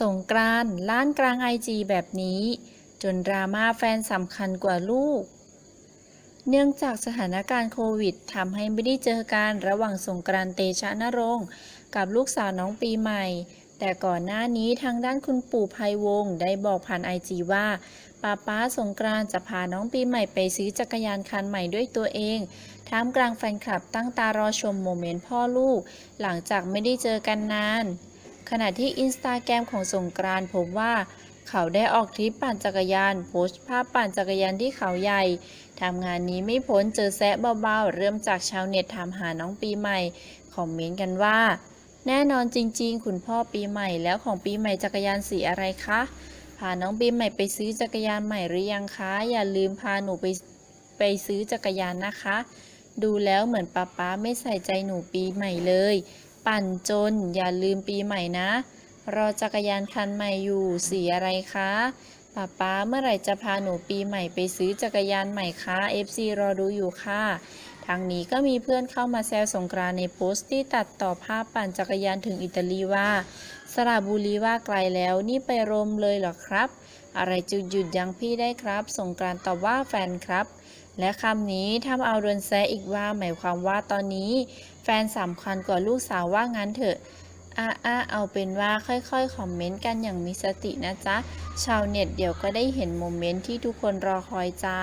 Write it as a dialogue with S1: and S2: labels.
S1: สงกรานล้านกลางไอจีแบบนี้ จนดราม่าแฟนสำคัญกว่าลูก เนื่องจากสถานการณ์โควิดทำให้ไม่ได้เจอกันระหว่างสงกรานเตชะนรงค์กับลูกสาวน้องปีใหม่ แต่ก่อนหน้านี้ทางด้านคุณปู่ภัยวงศ์ได้บอกผ่านไอจีว่าป้าป้าสงกรานจะพาน้องปีใหม่ไปซื้อจักรยานคันใหม่ด้วยตัวเองท่ามกลางแฟนคลับตั้งตารอชมโมเมนต์พ่อลูก หลังจากไม่ได้เจอกันนาน ขณะที่อินสตาแกรมของสงกรานพบว่า เขาได้ออกทริปปั่นจักรยาน โพสต์ภาพปั่นจักรยานที่เขาใหญ่ทำงานนี้ไม่พ้นเจอแซะเบาๆ เริ่มจากชาวเน็ตถามหาน้องปีใหม่ คอมเมนต์กันว่า แน่นอนจริงๆ คุณพ่อปีใหม่แล้วของปีใหม่จักรยานสีอะไรคะพาน้องปีใหม่ไปซื้อจักรยานใหม่หรือยังคะ อย่าลืมพาหนูไปไปซื้อจักรยานนะคะ ดูแล้วเหมือนป๊าป๊าไม่ใส่ใจหนูปีใหม่เลย ปั่นจนอย่าลืมปีใหม่นะ รอจักรยานคันใหม่อยู่สีอะไรคะป๊าป๊าเมื่อไหร่จะพาหนูปีใหม่ไปซื้อจักรยานใหม่คะ FC รอดูอยู่ค่ะทางนี้ก็มีเพื่อนเข้ามาแซวสงกรานในโพสต์ที่ตัดต่อภาพปั่นจักรยานถึงอิตาลีว่า สระบุรีว่าไกลแล้วนี่ไปรมเลยเหรอครับ อะไรจะหยุดยังพี่ได้ครับ สงกรานต์ตอบว่าแฟนครับ และคำนี้ทำเอาโดนแซะอีกว่าหมายความว่าตอนนี้ แฟนสำคัญกว่าลูกสาวว่างั้นเถอะอาอาเอาเป็นว่าค่อยๆ คอมเมนต์กันอย่างมีสตินะจ๊ะ ชาวเน็ตเดี๋ยวก็ได้เห็นโมเมนต์ที่ทุกคนรอคอยจ้า